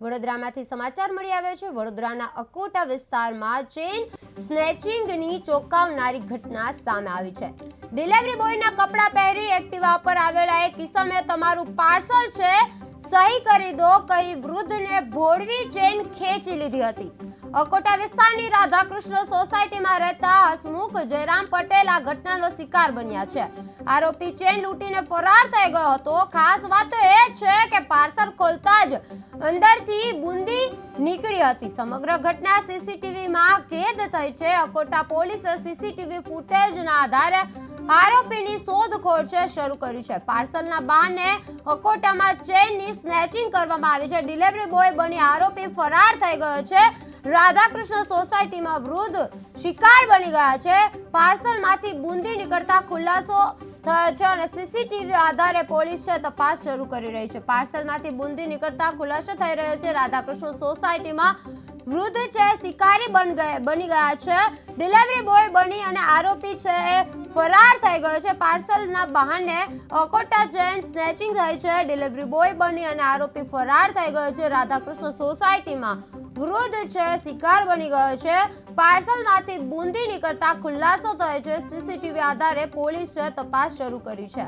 વડોદરામાંથી સમાચાર મળી આવ્યા છે. વડોદરાના અકોટા વિસ્તારમાં ચેન સ્નેચિંગની ચોંકાવનારી ઘટના સામે આવી છે. ડિલિવરી બોયના કપડાં પહેરી એક્ટિવા પર આવેલા એક કિસ્સામાં તમારું પાર્સલ છે સહી કરી દો કહી વૃદ્ધને ભોળવી ચેન ખેંચી લીધી હતી. અકોટા વિસ્તારની રાધાકૃષ્ણ સોસાયટીમાં રહેતા હસમુખ જયરામ પટેલ આ ઘટનાનો શિકાર બન્યા છે. આરોપી ચેન લૂંટીને ફરાર થઈ ગયો હતો. ખાસ વાત તો એ છે કે પાર્સલ ખોલતા જ અંદરથી બુંદી નીકળી હતી. સમગ્ર ઘટના સીસીટીવીમાં કેદ થઈ છે. અકોટા પોલીસે સીસીટીવી ફૂટેજના આધારે આરોપીની શોધખોળ છે, શરૂ કરી છે. પાર્સલના બહાને અકોટામાં ચેનની સ્નેચિંગ કરવામાં આવી છે. ડિલિવરી બોય બની આરોપી ફરાર થઈ ગયો છે. રાધાકૃષ્ણ સોસાયટીમાં વૃદ્ધ શિકાર બની ગયા છે. પાર્સલમાંથી બુંદી નીકળતા ખુલાસો થયો છે અને સીસીટીવી આધારે પોલીસ છે, તપાસ શરૂ કરી રહી છે. પાર્સલમાંથી બુંદી નીકળતા ખુલાસો થઈ રહ્યો છે. રાધાકૃષ્ણ સોસાયટીમાં વૃદ્ધ છે, શિકારી બન ગયા, બની ગયા છે. ડિલિવરી બોય બની અને આરોપી છે ફરાર થઈ ગયો છે. પાર્સલના બહાને અકોટા જૈન સ્નેચિંગ થઈ છે. ડિલિવરી બોય બની અને આરોપી ફરાર થઈ ગયો છે. રાધાકૃષ્ણ સોસાયટીમાં વૃદ્ધ છે, શિકાર બની ગયો છે. પાર્સલમાંથી બુંદી નીકળતા ખુલાસો થયો છે. સીસીટીવી આધારે પોલીસે તપાસ શરૂ કરી છે.